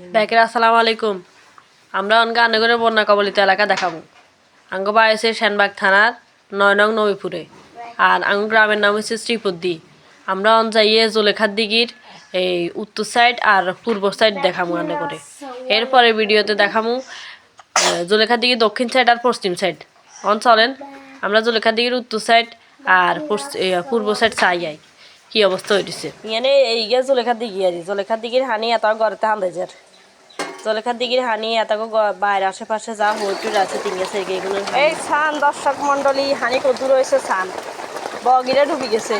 ব্যাকের আসসালামু আলাইকুম। আমরা অনকে আন্নগরের বন্যা কবলিত এলাকা দেখাবো। আঙ্গ বাড়ি সেনবাগ থানার নয় নং নবীপুরে। আর আঙ্গ গ্রামের নাম হচ্ছে শ্রীপদ্দি। আমরা অন যাইয়ে জলেখার দিঘির এই উত্তর সাইড আর পূর্ব সাইড দেখামু আন্না করে এরপরে ভিডিওতে দেখামু জলেখার দিঘির দক্ষিণ side R Paschim side. On চলেন, আমরা জলেখার দিঘির উত্তর সাইড আর পূর্ব সাইড চাই যাই কি অবস্থা ইয়ানে এই গে জলেখার দিঘি আর জলেখার দিঘির হানি এত ঘরেতে আন্দাজের জলেখার দিঘির হানি এত বাইরে আশেপাশে যা হইটুর আছে তিনগে সেগে এগুলো এই সান দর্শক মন্ডলী হানি কত রয়েছে সান বগিরে ডুবি গেছে।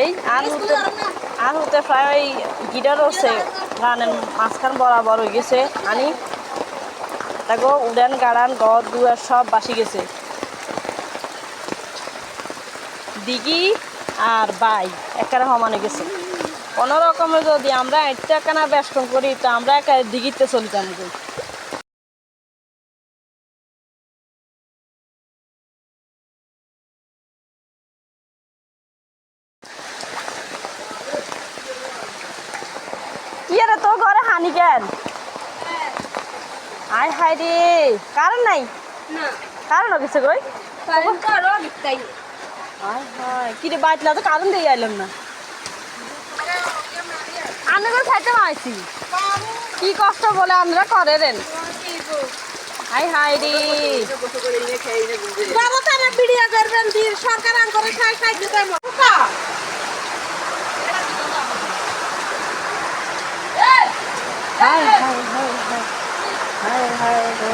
এই আর হতে আর হতে প্রায় ওই গিটার রয়েছে গানের মাঝখান বরাবর হয়ে গেছে হানি। তাকে উড়ান গাড়ান গদ দুয়ার সব বাসি গেছে। দিঘি আর বাই একেবারে সমানে গেছে। কোনো রকমে যদি আমরা একটা কেনা বেষ্টন করি তো আমরা একা দিঘিতে চলিতাম কি রে তোর ঘরে হানি কেন? আয় রে কারণ নাই? কারণ গেছে গই আয় হায় কি রে বাটলা তো কারণ দিয়ে আইলাম না। আন্না করে খাইতে পাইছি কি কষ্ট বলে আমরা করে রেন হাই হাই রে। সরকার আন করে খাই খাই দিতে হাই হাই হাই হাই হাই হাই গো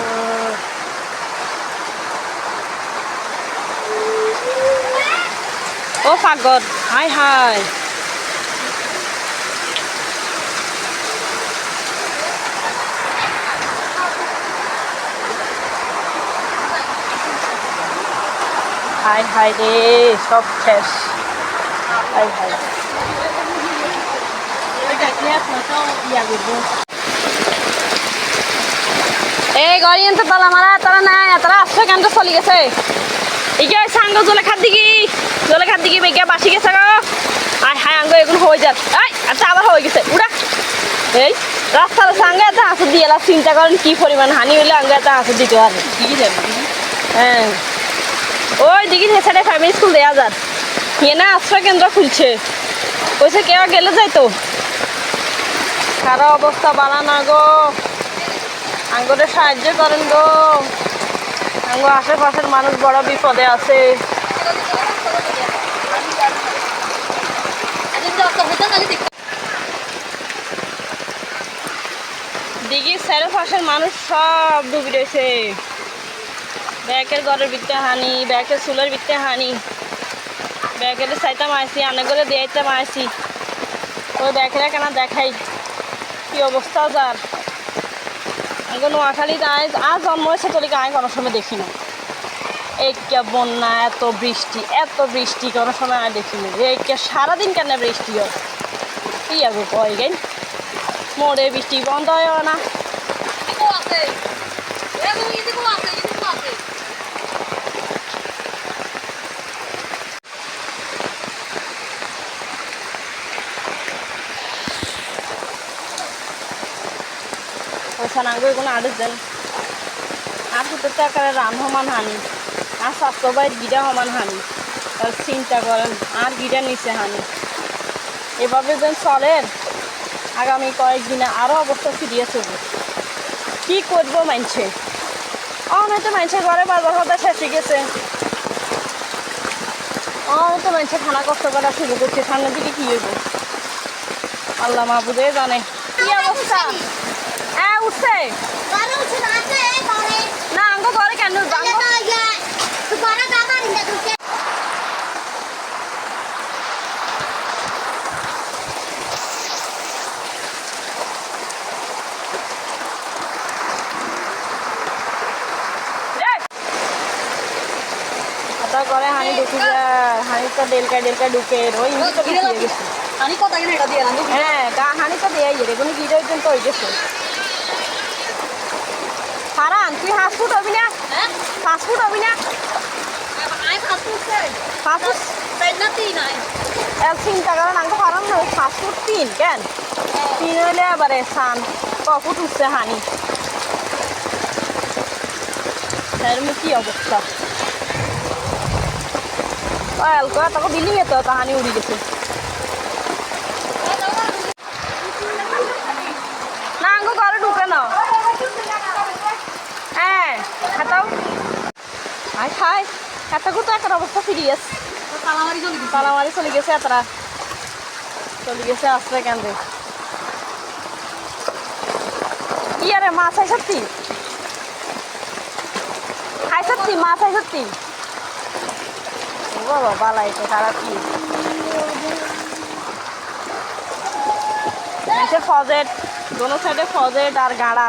ও পাগল। হাই হাই। হাই হাই রে সব শেষ। হাই হাই। এই গাড়ি আনতে পালা মারা তারা নাই তারা আসছে কেন তো চলি গেছে? ইকে সাঙ্গ জলে খাত দিকি জলে খাত দিকি মেঘে বাসি গেছে গো। আয় হায় আঙ্গ এগুলো হয়ে যাত আই আচ্ছা আবার হয়ে গেছে উড়া। এই রাস্তার সঙ্গে এত হাসু দিয়ে চিন্তা করেন কি পরিমাণ হানি হলে আঙ্গ এত হাসু দিতে পারে হ্যাঁ। ওই দিকে হেসারে ফ্যামিলি স্কুল দেওয়া যার হিয়ে না, আশ্রয় কেন্দ্র খুলছে। কইছে কেউ গেলে যাইতো? খারাপ অবস্থা বানানা গো। আঙ্গুরে সাহায্য করেন গো। আঙ্গু আশেপাশের মানুষ বড় বিপদে আছে। দিঘির চারপাশের মানুষ সব ডুবি রয়েছে। ব্যাকের ঘরের ভিতরে হানি ব্যাকের চুলের ভিতরে হানি। ব্যাকের চাইতাম আনে করে দিয়াইতাম আইসি ওই ব্যাকেরা কেনা দেখাই, কি অবস্থা যার। আগে নোয়াখালী আজ আর জন্ম হয়েছে তোলিকে আমি কোনো সময় দেখি না এই কে বন্যা, এত বৃষ্টি এত বৃষ্টি, কোনো সময় আমি দেখি না এই কে সারাদিন কেন বৃষ্টি হয়। কি আগে কয় গাই মোড়ে বৃষ্টি বন্ধ হয় না। কোনো আদেশ দেন। আর হতে টাকার রান সমান হানি, আর স্বাস্থ্য বাইর গিরা সমান হানি চিন্তা করেন, আর গিরা নিচে হানি। এভাবে যেন চলেন আগামী কয়েকদিনে আরও অবস্থা ফিরিয়ে চলবে কি করব মানছে অনেক মানছে ঘরে বাজার হতে শেষে গেছে। অনেক মানছে খানা কষ্ট করা শুরু করছে, সামনের দিকে কি হইব? আল্লাহ মাহবুদে জানে। কি অবস্থা? উঠছে। না আঙ্গ ঘরে কেন? করে হানি ঢুকি যায় তো ডেলকা ডেলকা ঢুকে ওই তো ঢুকিয়ে গেছে। এটা দিয়ে হ্যাঁ হানি তো দেয়াই রে কোনো গিরে পর্যন্ত হয়ে গেছে। হারান তুই ফাস্টফুড হবি না? হ্যাঁ? ফাস্টফুড হবি না? আমি চিন্তা করেন আঙ্গ হারাম না? পাঁচ ফুট তিন কেন? তিন হইলে সান ক ফুট উঠছে হানি? এর মধ্যে কি অবস্থা? অল্প তাকে বিল্ডিং এত তাহানি উড়ি গেছে না আঙ্গ ঘরে ঢুকে না হ্যাঁ খাতাও আয় খাই খাতাকু তো একটা অবস্থা সিরিয়াস পালামারি চলে গেছে। এতরা। চলে গেছে আসলে কেন রে? কি আরে মাছ আই সত্যি? খাই সত্যি মাছ আই সত্যি? বাবা বালাই তো খারাপ কি? নিচে ফজেট দোনো সাইডে ফজেট আর গাড়া?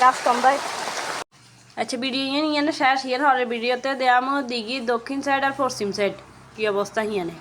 গাছ কম দেয় আচ্ছা ভিডিও নিয়ে নিয়ে শেষ। হিয়ার হরের ভিডিওতে দেওয়া দিঘি দক্ষিণ সাইড আর পশ্চিম সাইড কি অবস্থা হিয়ানে